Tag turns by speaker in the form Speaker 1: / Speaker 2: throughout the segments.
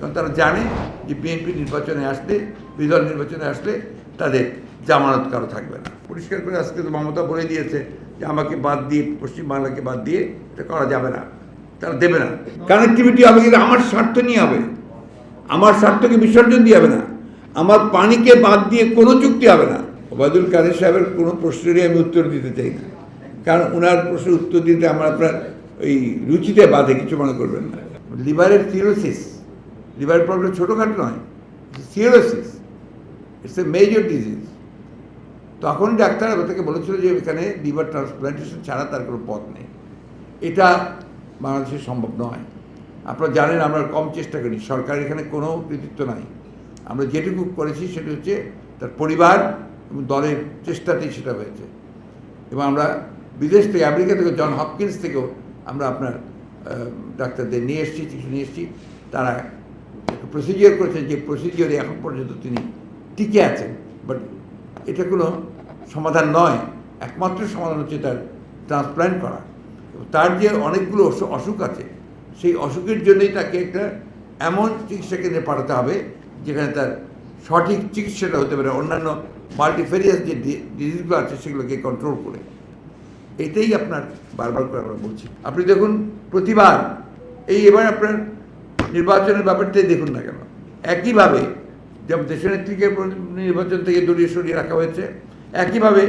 Speaker 1: কারণ তারা জানে যে বিএনপি নির্বাচনে আসলে বিদল নির্বাচনে আসলে তাদের জামানত কারও থাকবে না। পরিষ্কার করে আজকে তো মমতা বলে দিয়েছে যে আমাকে বাদ দিয়ে, পশ্চিমবাংলাকে বাদ দিয়ে এটা করা যাবে না, তারা দেবে না। কানেক্টিভিটি হবে কিন্তু আমার স্বার্থ নিয়ে হবে। আমার স্বার্থকে বিসর্জন দিয়ে হবে না। আমার পানিকে বাদ দিয়ে কোনো চুক্তি হবে না। ওবায়দুল কাদের সাহেবের কোনো প্রশ্নেরই আমি উত্তর দিতে চাই না। কারণ ওনার প্রশ্নের উত্তর দিতে আমার আপনার ওই রুচিতে বাধে, কিছু মনে করবেন না। লিভারের সিরোসিস। লিভার প্রবলেম ছোটোখাটো নয় cirrhosis it's a major disease তখন ডাক্তার তাকে বলেছিল যে এখানে লিভার ট্রান্সপ্লান্টেশন ছাড়া তার কোনো পথ নেই। এটা বাংলাদেশে সম্ভব নয়। আপনারা জানেন আমরা কম চেষ্টা করি সরকার এখানে কোনো কৃতিত্ব নাই। আমরা যেটুকু করেছি সেটা হচ্ছে তার পরিবার এবং দলের চেষ্টাতেই সেটা হয়েছে। এবং আমরা বিদেশ থেকে, আমেরিকা থেকে, জন হপকিন্স থেকেও আমরা আপনার ডাক্তারদের নিয়ে এসেছি কিছু নিয়ে এসেছি। তারা প্রসিজিওর করেছেন যে প্রসিজিওরে এখন পর্যন্ত তিনি টিকে আছেন বাট এটা কোনো সমাধান নয়। একমাত্র সমাধান হচ্ছে তার ট্রান্সপ্লান্ট করা। তার যে অনেকগুলো অসুখ আছে, সেই অসুখের জন্যই তাকে একটা এমন চিকিৎসা কেন্দ্রে পাঠাতে হবে, যেখানে তার সঠিক চিকিৎসাটা হতে পারে। অন্যান্য মাল্টিফেরিয়াস যে ডিজিজগুলো আছে, সেগুলোকে কন্ট্রোল করে। এটাই আপনার বারবার করে আমরা বলছি। আপনি দেখুন, প্রতিবার এই এবার আপনার নির্বাচনের ব্যাপারটাই দেখুন না কেন। একইভাবে যেমন দেশনেত্রীকে নির্বাচন থেকে দূরে সরিয়ে রাখা হয়েছে, একইভাবে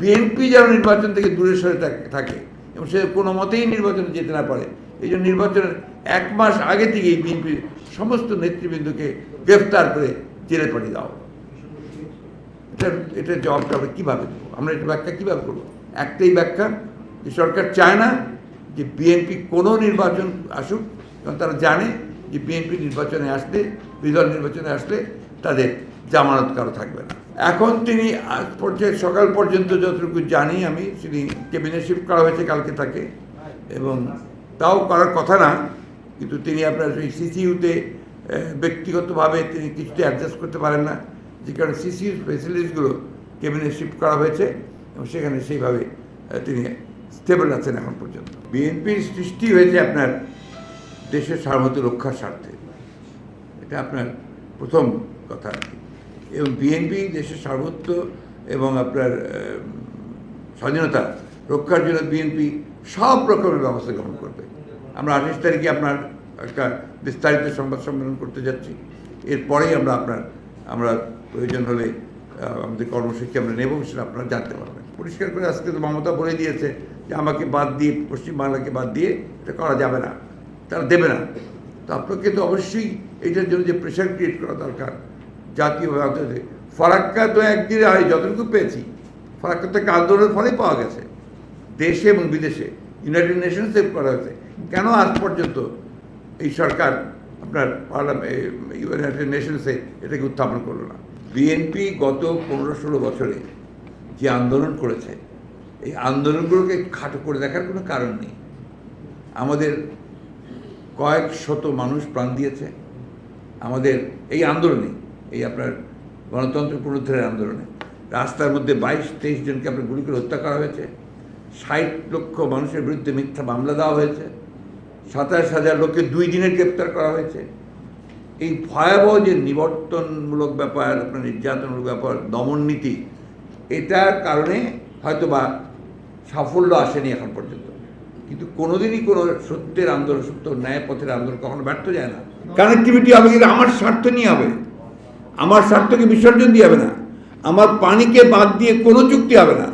Speaker 1: বিএনপি যেন নির্বাচন থেকে দূরে সরে থাকে এবং সে কোনো মতেই নির্বাচনে যেতে না পারে। এই জন্য নির্বাচনের এক মাস আগে থেকেই বিএনপির সমস্ত নেতৃবৃন্দকে গ্রেফতার করে জেলে পাঠিয়ে দেওয়া এটা এটার জবাবটা আমরা কীভাবে দেবো? আমরা এটা ব্যাখ্যা কীভাবে করব? একটাই ব্যাখ্যা যে সরকার চায় না যে বিএনপি কোনো নির্বাচন আসুক, কারণ তারা জানে যে বিএনপি নির্বাচনে আসলে বিদল নির্বাচনে আসলে তাদের জামানত কারও থাকবে না। এখন তিনি আজ পর্যায়ে, সকাল পর্যন্ত যতটুকু জানি আমি, তিনি কেবিনেট শিফট করা হয়েছে কালকে তাকে। এবং তাও করার কথা না, কিন্তু তিনি আপনার ওই সিসিইউতে ব্যক্তিগতভাবে তিনি কিছুতে অ্যাডজাস্ট করতে পারেন না, যে কারণে সিসিউ ফেসিলিটিসগুলো কেবিনেট শিফট করা হয়েছে এবং সেখানে সেইভাবে তিনি স্টেবল আছেন এখন পর্যন্ত। বিএনপির সৃষ্টি হয়েছে আপনার দেশের সার্বভৌম রক্ষার স্বার্থে। এটা আপনার প্রথম কথা আর কি। এবং বিএনপি দেশের সার্বত্ব এবং আপনার স্বাধীনতা রক্ষার জন্য বিএনপি সব রকমের ব্যবস্থা গ্রহণ করবে। আমরা আঠাশ তারিখে আপনার একটা বিস্তারিত সংবাদ সম্মেলন করতে যাচ্ছি। এরপরেই আমরা আপনার, আমরা প্রয়োজন হলে আমাদের কর্মসূচি আমরা নেব সেটা আপনারা জানতে পারবেন। পরিষ্কার করে আজকে তো মমতা বলে দিয়েছে যে আমাকে বাদ দিয়ে, পশ্চিমবাংলাকে বাদ দিয়ে এটা করা যাবে না। তারা দেবে না। তো আপনাকে তো অবশ্যই এটার জন্য যে প্রেশার ক্রিয়েট করা দরকার জাতীয়ভাবে আন্তর্জাতিক ফারাক্কা তো একদিনে হয় যতটুকু পেয়েছি, ফারাক্কা থেকে আন্দোলনের ফলে পাওয়া গেছে। দেশে এবং বিদেশে ইউনাইটেড নেশনসে করা হয়েছে। কেন আজ পর্যন্ত এই সরকার আপনার পার্লামেন্ট ইউনাইটেড নেশনসে এটাকে উত্থাপন করল না? বিএনপি গত পনেরো ষোলো বছরে যে আন্দোলন করেছে, এই আন্দোলনগুলোকে খাটো করে দেখার কোনো কারণ নেই। আমাদের কয়েক শত মানুষ প্রাণ দিয়েছে। আমাদের এই আন্দোলনে, এই আপনার গণতন্ত্র পুনরুদ্ধারের আন্দোলনে। রাস্তার মধ্যে বাইশ, তেইশ জনকে আপনার গুলি করে হত্যা করা হয়েছে। ষাট লক্ষ মানুষের বিরুদ্ধে মিথ্যা মামলা দেওয়া হয়েছে। সাতাশ হাজার লোককে দুই দিনের গ্রেপ্তার করা হয়েছে। এই ভয়াবহ যে নিবর্তনমূলক ব্যাপার, আপনার নির্যাতনমূলক ব্যাপার, দমন নীতি, এটার কারণে হয়তো বা সাফল্য আসেনি এখন পর্যন্ত। কিন্তু কোনোদিনই কোনো সত্যের আন্দোলন সত্য ন্যায় পথের আন্দোলন কখনো ব্যর্থ যায় না। কানেক্টিভিটি হবে কিন্তু আমার স্বার্থ নিয়ে হবে। আমার স্বার্থকে বিসর্জন দিয়ে হবে না। আমার পানিকে বাদ দিয়ে কোনো চুক্তি হবে না।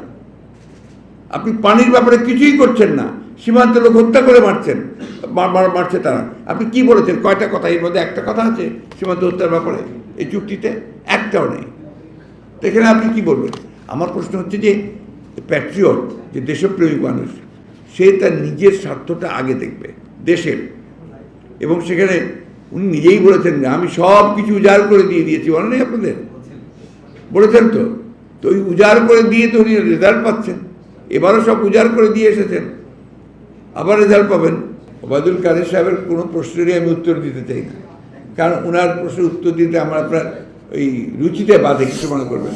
Speaker 1: আপনি পানির ব্যাপারে কিছুই করছেন না। সীমান্তে লোক হত্যা করে মারছেন। মার- মার- মারছে তারা। আপনি কি বলেছেন? কয়টা কথা? এর মধ্যে একটা কথা আছে সীমান্ত হত্যার ব্যাপারে। এই চুক্তিতে একটাও নেই। তো এখানে আপনি কি বলবেন? আমার প্রশ্ন হচ্ছে যে প্যাট্রিয়ট যে দেশপ্রেমিক মানুষ সে তার নিজের স্বার্থটা আগে দেখবে, দেশের। এবং সেখানে উনি নিজেই বলেছেন যে, আমি সব কিছু উজাড় করে দিয়ে দিয়েছি। বলে নেই আপনাদের? বলেছেন তো? তো ওই উজাড় করে দিয়ে তো উনি রেজাল্ট পাচ্ছেন। এবারও সব উজাড় করে দিয়ে এসেছেন। আবার রেজাল্ট পাবেন। ওবায়দুল কাদের সাহেবের কোনো প্রশ্নেরই আমি উত্তর দিতে চাই না। কারণ ওনার প্রশ্নের উত্তর দিতে আমার আপনার ওই রুচিতে বাধে, কিছু মনে করবেন।